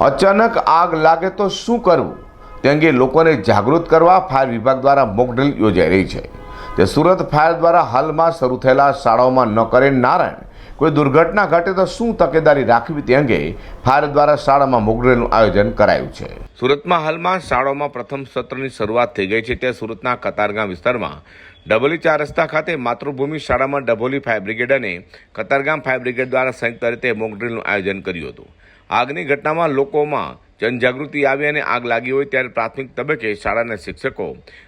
અચાનક આગ લાગે તો શું કરવું? તે અંગે લોકોને જાગૃત કરવા ફાયર વિભાગ દ્વારા મોકડ્રીલ યોજાઈ રહી છે. તે સુરત ફાયર દ્વારા હાલમાં શરૂ થયેલા શાળાઓમાં ન કરે નારાયણ, કોઈ દુર્ઘટના ઘટે તો શું તકેદારી રાખવી તે અંગે ફાયર દ્વારા શાળામાં મોકડ્રીલનું આયોજન કરાયું છે. સુરતમાં હાલમાં શાળાઓમાં પ્રથમ સત્રની શરૂઆત થઈ ગઈ છે તે સુરતના કતારગામ વિસ્તારમાં. ડબોલી ચાર રસ્તા ખાતે માતૃભૂમિ શાળામાં ડબોલી ફાયર બ્રિગેડ અને કતારગામ ફાયર બ્રિગેડ દ્વારા સંયુક્ત રીતે મોકડ્રીલનું આયોજન કર્યું હતું. આગની ઘટનામાં લોકોમાં જનજાગૃતિ આવી અને આગ લાગી હોય ત્યારે પ્રાથમિક તબક્કે શાળાના શિક્ષકો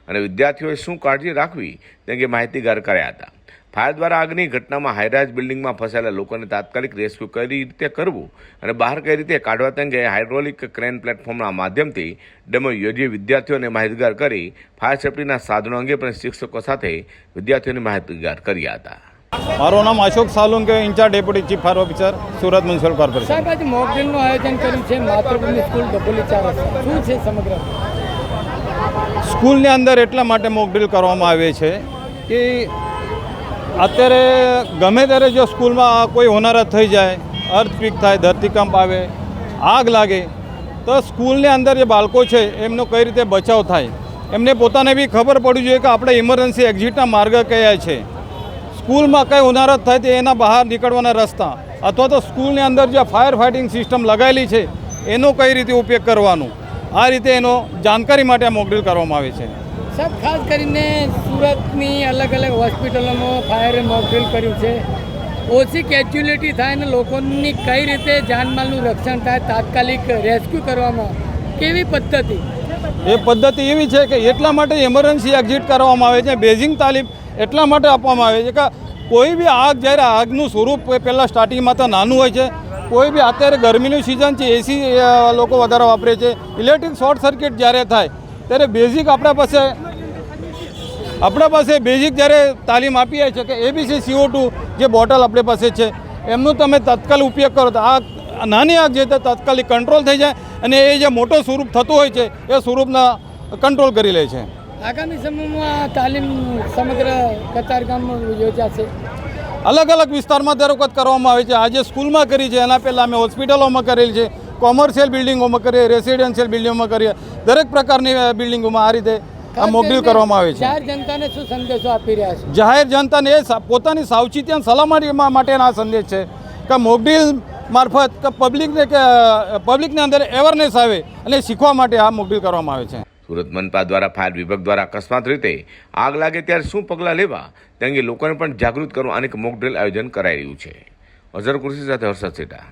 અને વિદ્યાર્થીઓએ શું કાળજી રાખવી તે અંગે માહિતીગાર કર્યા હતા. ફાયર દ્વારા આગની ઘટનામાં હાઈરાઇઝ બિલ્ડિંગમાં ફસાયેલા લોકોને તાત્કાલિક રેસ્ક્યુ કઈ રીતે કરવું અને બહાર કઈ રીતે કાઢવા તે અંગે હાઇડ્રોલિક ક્રેન પ્લેટફોર્મના માધ્યમથી ડેમો યોજી વિદ્યાર્થીઓને માહિતગાર કરી ફાયર સેફટીના સાધનો અંગે પણ શિક્ષકો સાથે વિદ્યાર્થીઓને માહિતગાર કર્યા હતા. મારું નામ Ashok Salunke in charge deputy chief fire officer Surat municipal corporation. સાહેબ આજે મોક ડ્રીલનું આયોજન કર્યું છે માતૃભૂમિ સ્કૂલ ડબોલી ચાર શું છે સમગ્ર? સ્કૂલની અંદર એટલા માટે મોક ડ્રીલ કરવામાં આવે છે કે અત્યારે ગમે ત્યારે જો સ્કૂલમાં કોઈ હોનારત થઈ જાય અર્થપીક થાય ધરતીકંપ આવે આગ લાગે તો સ્કૂલની અંદર જે બાળકો છે એમનો કઈ રીતે બચાવ થાય? એમને પોતાને બી ખબર પડવી જોઈએ કે આપણે ઇમરજન્સી એક્ઝિટના માર્ગ કયા છે. સ્કૂલમાં કંઈ ઉનારત થાય તે એના બહાર નીકળવાના રસ્તા અથવા તો સ્કૂલની અંદર જે ફાયર ફાઇટિંગ સિસ્ટમ લગાવેલી છે એનો કઈ રીતે ઉપયોગ કરવાનો? આ રીતે એનો જાણકારી માટે આ મોકડ્રીલ કરવામાં આવે છે. સાહેબ ખાસ કરીને સુરતની અલગ અલગ હોસ્પિટલોમાં ફાયરે મોકડ્રીલ કર્યું છે. ઓછી કેજ્યુલિટી થાય અને લોકોની કઈ રીતે જાનમાલનું રક્ષણ થાય તાત્કાલિક રેસ્ક્યુ કરવામાં કેવી પદ્ધતિ? એ પદ્ધતિ એવી છે કે એટલા માટે ઇમરજન્સી એક્ઝિટ કરવામાં આવે છે. બેઝિંગ તાલીમ એટલા માટે આપવામાં આવે છે કે કોઈ બી આગ જ્યારે આગનું સ્વરૂપ પહેલાં સ્ટાર્ટિંગમાં તો નાનું હોય છે, કોઈ બી અત્યારે ગરમીનું સિઝન છે એસી લોકો વધારે વાપરે છે. ઇલેક્ટ્રિક શોર્ટ સર્કિટ જ્યારે થાય, ત્યારે બેઝિક આપણા પાસે આપણા પાસે બેઝિક જ્યારે તાલીમ આપીએ છીએ કે A B C C O two જે બોટલ આપણી પાસે છે, એમનું તમે તત્કાલ ઉપયોગ કરો તો આ નાની આગ જે તત્કાલિક કંટ્રોલ થઈ જાય અને એ જે મોટો સ્વરૂપ થતું હોય છે, એ સ્વરૂપના કંટ્રોલ કરી લે છે. આગામી સમયમાં તાલીમ સમગ્ર કતારગામમાં યોજાશે. અલગ અલગ વિસ્તારમાં દર વખત કરવામાં આવે છે. આજે સ્કૂલમાં કરી છે. એના પહેલાં અમે હોસ્પિટલોમાં કરેલી છે. કોમર્શિયલ બિલ્ડિંગોમાં કરીએ રેસિડેન્શિયલ બિલ્ડિંગોમાં કરીએ. દરેક પ્રકારની બિલ્ડિંગોમાં આ રીતે આ મોકડ્રીલ કરવામાં આવે છે. જાહેર જનતાને શું સંદેશો આપી રહ્યા છે? જાહેર જનતાને એ પોતાની સાવચેતી અને સલામતી માટેના આ સંદેશ છે કે મોકડ્રીલ મારફત કે પબ્લિકને કે પબ્લિકની અંદર એવરનેસ આવે અને શીખવા માટે આ મોકડ્રીલ કરવામાં આવે છે. સુરત મનપા દ્વારા ફાયર વિભાગ દ્વારા અકસ્માત રીતે આગ લાગે ત્યારે શું પગલાં લેવા તે અંગે લોકોને પણ જાગૃત કરવા અનેક મોક આયોજન કરાઈ રહ્યું છે. અઝર કુર્સી સાથે હર્ષદ સેટા.